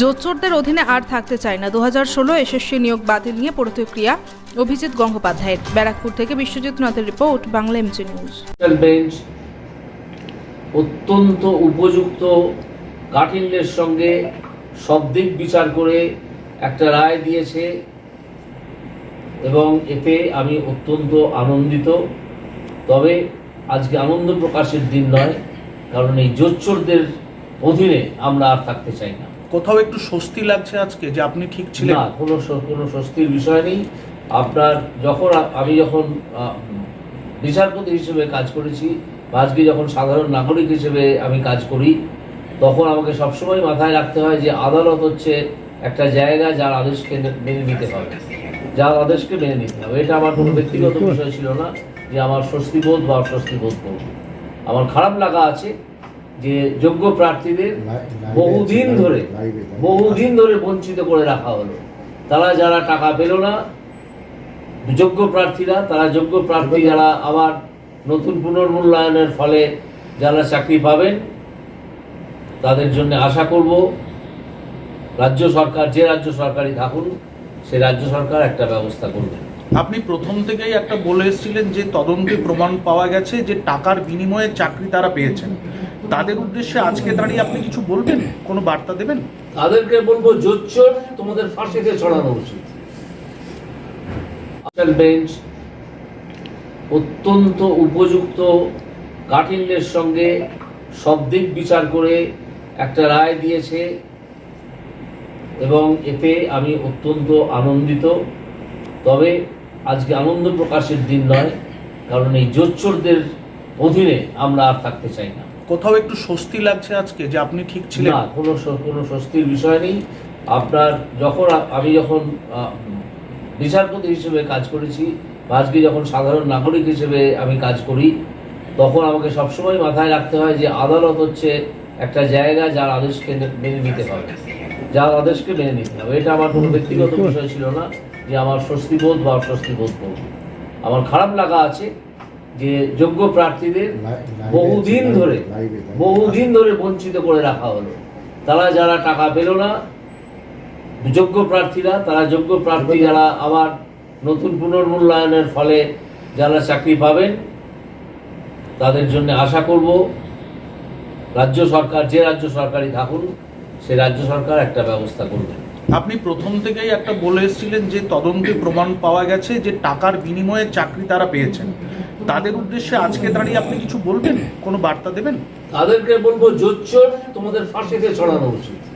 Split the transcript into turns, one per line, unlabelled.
জোচ্চোরদের অধীনে আর থাকতে চায় না। দু হাজার ষোলো এসএসসি নিয়োগ বাতিল নিয়ে প্রতিক্রিয়া অভিজিৎ গঙ্গোপাধ্যায়ের। ব্যারাকপুর থেকে Biswajit নাথের report, Bangla MG news
bench অত্যন্ত উপযুক্ত কাঠিন্যের সঙ্গে সব দিক বিচার করে একটা রায় দিয়েছে এবং এতে আমি অত্যন্ত আনন্দিত। তবে আজকে আনন্দ প্রকাশের দিন নয়, কারণ এই জোচ্চোরদের অধীনে আমরা আর থাকতে চাই না।
কোথাও একটু স্বস্তি লাগছে আজকে যে আপনি ঠিক ছিলেন?
না, কোনো কোনো স্বস্তির বিষয় নেই। আপনার যখন আমি যখন বিচারপতি হিসেবে কাজ করেছি আজকে যখন সাধারণ নাগরিক হিসেবে আমি কাজ করি, তখন আমাকে সবসময় মাথায় রাখতে হয় যে আদালত হচ্ছে একটা জায়গা যার আদেশকে মেনে নিতে হবে। যার আদেশকে মেনে নিতে হবে। এটা আমার কোনো ব্যক্তিগত বিষয় ছিল না যে আমার স্বস্তিবোধ বা অস্বস্তিবোধ করব। আমার খারাপ লাগা আছে যে যোগ্য প্রার্থীদের বহুদিন ধরে বহুদিন ধরে বঞ্চিত করে রাখা হলো। তারা যারা টাকা পেল না যোগ্য প্রার্থীরা তারা যোগ্য প্রার্থী যারা আবার নতুন পুনর্মূল্যায়নের ফলে যারা চাকরি পাবেন তাদের জন্য আশা করব রাজ্য সরকার যে রাজ্য সরকারই থাকুন সে রাজ্য সরকার একটা ব্যবস্থা করবে।
আপনি প্রথম থেকেই একটা বলে এসেছিলেন যে তদন্তে প্রমাণ পাওয়া গেছে যে টাকার বিনিময়ে চাকরি তারা পেয়েছেন। তাদের উদ্দেশ্যে আজকে দাঁড়িয়ে আপনি কিছু বলবেন? কোনো বার্তা দেবেন?
তাদেরকে বলব জোচ্চোর তোমাদের ফাঁসিতে ছড়ানো উচিত। বেঞ্চ অত্যন্ত উপযুক্ত কাঠিন্যের সঙ্গে সব দিক বিচার করে একটা রায় দিয়েছে এবং এতে আমি অত্যন্ত আনন্দিত। তবে আজকে আনন্দ প্রকাশের দিন নয়, কারণ এই জোচ্চোরদের অধীনে আমরা আর থাকতে চাই না।
কোথাও একটু স্বস্তি লাগছে আজকে যে আপনি ঠিক ছিলেন?
কোনো কোনো স্বস্তির বিষয় নেই। আপনার যখন আমি যখন বিচারপতি হিসেবে কাজ করেছি আজকে যখন সাধারণ নাগরিক হিসেবে আমি কাজ করি, তখন আমাকে সবসময় মাথায় রাখতে হয় যে আদালত হচ্ছে একটা জায়গা যার আদেশকে মেনে নিতে হবে। যার আদেশকে মেনে নিতে হবে। এটা আমার কোনো ব্যক্তিগত বিষয় ছিল না যে আমার স্বস্তিবোধ বা অস্বস্তিবোধ করব আমার খারাপ লাগা আছে যে যোগ্য প্রার্থীদের বহুদিন ধরে বহুদিন ধরে বঞ্চিত করে রাখা হলো। তারা যারা টাকা পেল না যোগ্য প্রার্থীরা তারা যোগ্য প্রার্থী যারা আবার নতুন পুনর্মূল্যায়নের ফলে যারা চাকরি পাবেন তাদের জন্য আশা করব রাজ্য সরকার যে রাজ্য সরকারই থাকুন সে রাজ্য সরকার একটা ব্যবস্থা করবে।
আপনি প্রথম থেকেই একটা বলে এসেছিলেন যে তদন্তে প্রমাণ পাওয়া গেছে যে টাকার বিনিময়ে চাকরি তারা পেয়েছেন। তাদের উদ্দেশ্যে আজকে দাঁড়িয়ে আপনি কিছু বলবেন? কোনো বার্তা দেবেন?
তাদেরকে বলব জোচ্চোর তোমাদের ফাঁসিতে ছড়ানো উচিত।